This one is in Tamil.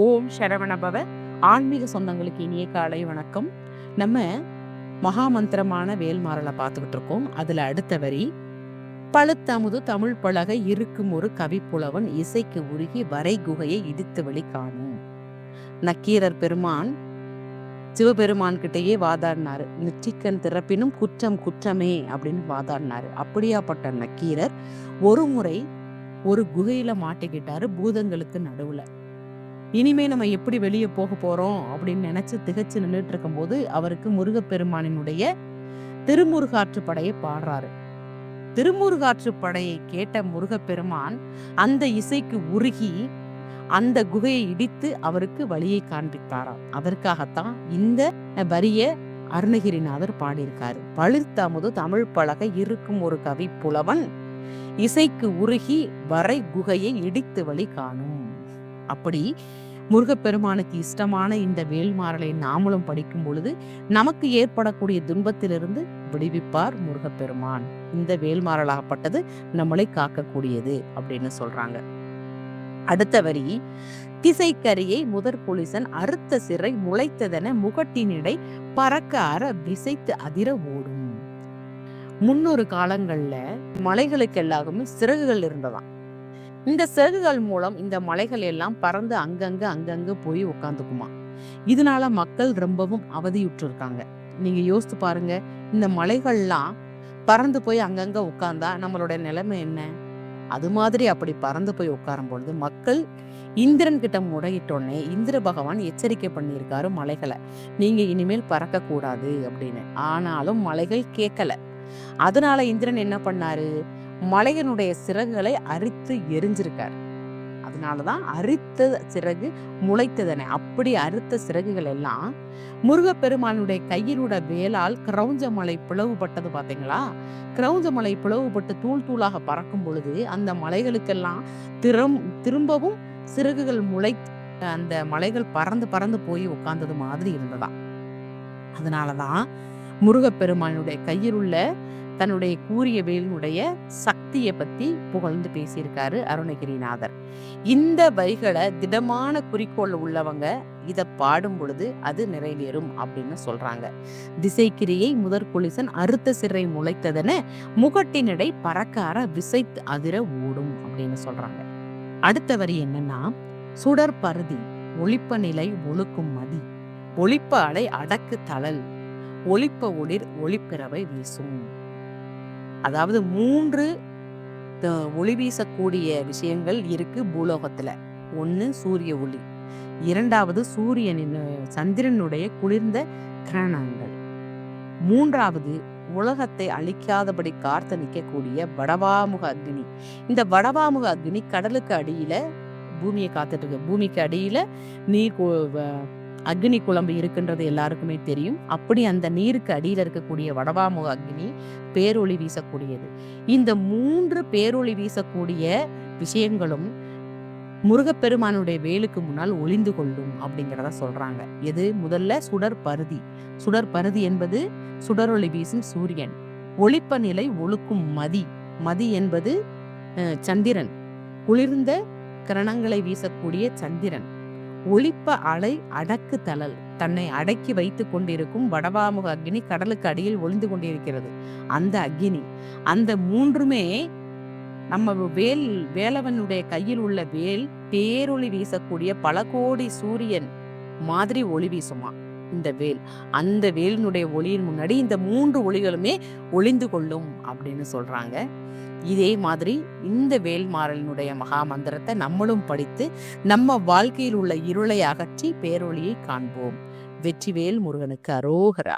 ஓம் சரவணபவ ஆன்மீக சொந்தங்களுக்கு இனிய காலை வணக்கம். நம்ம மகாமந்திரமான வேல்மாறலை பார்த்துக்கிட்டு இருக்கோம் அதில் அடுத்த வரி பழுத்தமுது தமிழ் பலகை இருக்கும் ஒரு கவிப்புலவன் இசைக்கு உருகி வரை குகையை இடித்து வழி காணும். நக்கீரர் பெருமான் சிவபெருமான் கிட்டேயே வாதாடினாரு. நெற்றிக்கண் திறப்பினும் குற்றம் குற்றமே அப்படின்னு வாதாடினாரு. அப்படியாப்பட்ட நக்கீரர் ஒரு முறை ஒரு குகையில மாட்டிக்கிட்டாரு பூதங்களுக்கு நடுவுல. இனிமே நம்ம எப்படி வெளியே போக போறோம் அப்படின்னு நினைச்சு திகைச்சு நின்றுட்டு இருக்கும்போது அவருக்கு முருகப்பெருமானினுடைய திருமுருகாற்று படையை பாடுறாரு. திருமுருகாற்று படையை கேட்ட முருகப்பெருமான் அந்த இசைக்கு உருகி அந்த குகையை இடித்து அவருக்கு வழியை காண்பித்தாராம் அதற்காகத்தான் இந்த வரிய அருணகிரிநாதர் பாடியிருக்காரு. பழுத்தமுது தமிழ் பலகை இருக்கும் ஒரு கவி புலவன் இசைக்கு உருகி வரை குகையை இடித்து வழி காணும். அப்படி முருகப்பெருமானுக்கு இஷ்டமான இந்த வேல்மாறலை நாமளும் படிக்கும் பொழுது நமக்கு ஏற்படக்கூடிய துன்பத்திலிருந்து விடுவிப்பார் முருகப்பெருமான். இந்த வேல்மாறலாகப்பட்டது நம்மளை காக்கக்கூடியது அப்படின்னு சொல்றாங்க. அடுத்த வரி திசைக்கரியை முதற் புலிசன் அறுத்த சிறை முளைத்ததென முகட்டினிடை பறக்க அற விசைத்து அதிர ஓடும். முன்னொரு காலங்கள்ல மலைகளுக்கு எல்லாருமே சிறகுகள் இருந்ததாம். இந்த சிறகுகள் மூலம் இந்த மலைகள் எல்லாம் பறந்து அங்கங்க அங்கங்க போய் உட்காந்துக்குமா இதனால மக்கள் ரொம்பவும் அவதியுற்று இருக்காங்க நீங்க யோசித்து பாருங்க இந்த மலைகள்லாம் பறந்து போய் அங்கங்க உட்கார்ந்தா நம்மளோட நிலைமை என்ன? அது மாதிரி அப்படி பறந்து போய் உட்காரும் பொழுது மக்கள் இந்திரன் கிட்ட முறையிட்டோடனே இந்திர பகவான் எச்சரிக்கை பண்ணியிருக்காரு மலைகளை. நீங்க இனிமேல் பறக்க கூடாது அப்படின்னு. ஆனாலும் மலைகள் கேட்கல. அதனால இந்திரன் என்ன பண்ணாரு? மலையனுடைய சிறகுகளை அரித்து எரிஞ்சிருக்கார். அதனாலதான் அரித்த சிறகு முளைத்ததனை. அப்படி அறுத்த சிறகுகள் எல்லாம் முருகப்பெருமானுடைய கையிலோட வேலால் கிரௌஞ்ச மலை பிளவுபட்டது பாத்தீங்களா? கிரௌஞ்ச மலை பிளவுபட்டு தூள் தூளாக பறக்கும் பொழுது அந்த மலைகளுக்கெல்லாம் திரும் திரும்பவும் சிறகுகள் முளை அந்த மலைகள் பறந்து பறந்து போய் உட்கார்ந்தது மாதிரி இருந்ததா அதனாலதான் முருகப்பெருமானுடைய கையில் உள்ள தன்னுடைய கூறிய வேலினுடைய சக்தியை பத்தி புகழ்ந்து பேசியிருக்காரு அருணகிரிநாதர். இந்த வரிகளை திடமான குறிக்கோள் உள்ளவங்க இதை பாடும் பொழுது அது நிறைவேறும் அப்படின்னு சொல்றாங்க. திசைக்கிரியை முதற் குளிசன் அறுத்த சிறை முளைத்ததென முகட்டினிடை பறக்கார விசைத்து அதிர ஓடும் அப்படின்னு சொல்றாங்க. அடுத்த வரி என்னன்னா சுடர் பருதி ஒளிப்ப நிலை ஒழுக்கும் மதி ஒளிப்ப அலை அடக்கு தளல் ஒளிப்ப ஒளிர் ஒளிப்பிறவை வீசும். அதாவது மூன்று த- ஒளி வீசக்கூடிய விஷயங்கள் இருக்கு பூலோகத்துல. ஒன்று சூரிய ஒளி. இரண்டாவது சூரியனின் சந்திரனுடைய குளிர்ந்த கிரணங்கள். மூன்றாவது உலகத்தை அழிக்காதபடி காத்து நிற்கக்கூடிய வடவாமுக அக்னி. இந்த வடவாமுக அக்னி கடலுக்கு அடியில பூமியை காத்துட்டு இருக்கு. பூமிக்கு அடியில நீர் அக்னி குழம்பு இருக்கின்றது எல்லாருக்குமே தெரியும். அப்படி அந்த நீருக்கு அடியில் இருக்கக்கூடிய வடவாமுக அக்னி பேரொளி வீசக்கூடியது. இந்த மூன்று பேரொளி வீசக்கூடிய விஷயங்களும் முருகப்பெருமானுடைய வேலுக்கு முன்னால் ஒளிந்து கொள்ளும் அப்படிங்கிறத சொல்றாங்க. எது? முதல்ல சுடர் பருதி. சுடர் பருதி என்பது சுடரொளி வீசும் சூரியன். ஒளிப்ப நிலை ஒழுக்கும் மதி. மதி என்பது சந்திரன். குளிர்ந்த கிரணங்களை வீசக்கூடிய சந்திரன். ஒளிப்ப அலை அடக்கு தளல். தன்னை அடக்கி வைத்துக் கொண்டிருக்கும் வடவாமுக அக்னி கடலுக்கு அடியில் ஒளிந்து கொண்டிருக்கிறது. அந்த அக்னி. அந்த மூன்றுமே நம்ம வேல் வேலவனுடைய கையில் உள்ள வேல் பேரொளி வீசக்கூடிய பல கோடி சூரியன் மாதிரி ஒளி வீசுமா? இந்த வேல். அந்த வேலினுடைய ஒளியின் முன்னாடி இந்த மூன்று ஒளிகளுமே ஒளிந்து கொள்ளும் அப்படின்னு சொல்றாங்க. இதே மாதிரி இந்த வேல்மாறலினுடைய மகா மந்திரத்தை நம்மளும் படித்து நம்ம வாழ்க்கையில் உள்ள இருளை அகற்றி பேரொளியை காண்போம். வெற்றிவேல் முருகனுக்கு அரோகரா.